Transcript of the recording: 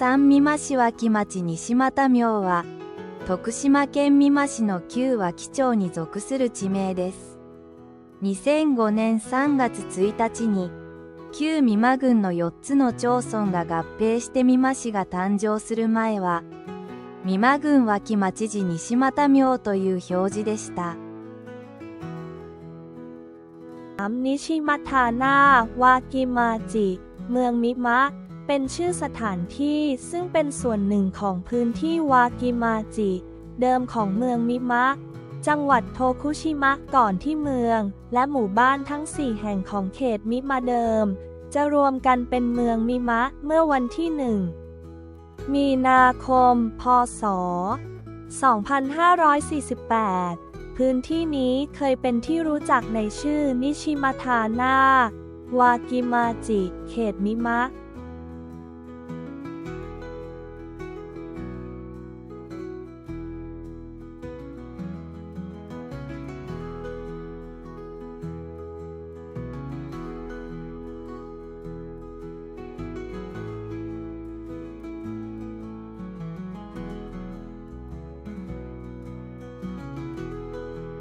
産美馬市脇町西俣廟は徳島県美馬市の旧脇町に属する地名です2005年3月1日に旧美馬郡の4つの町村が合併して美馬市が誕生する前は美馬郡脇町寺西俣廟という表示でしたนิชิมัทาน่าวากิมาจิ เมืองมิมะ เป็นชื่อสถานที่ซึ่งเป็นส่วนหนึ่งของพื้นที่วากิมาจิ เดิมของเมืองมิมะ จังหวัดโทคุชิมะก่อนที่เมือง และหมู่บ้านทั้ง 4 แห่งของเขตมิมะเดิม จะรวมกันเป็นเมืองมิมะเมื่อวันที่หนึ่งมีนาคม พศ 2548 พื้นที่นี้เคยเป็นที่รู้จักในชื่อนิชิมาทาน่าวากิมาจิ เขตมิมะ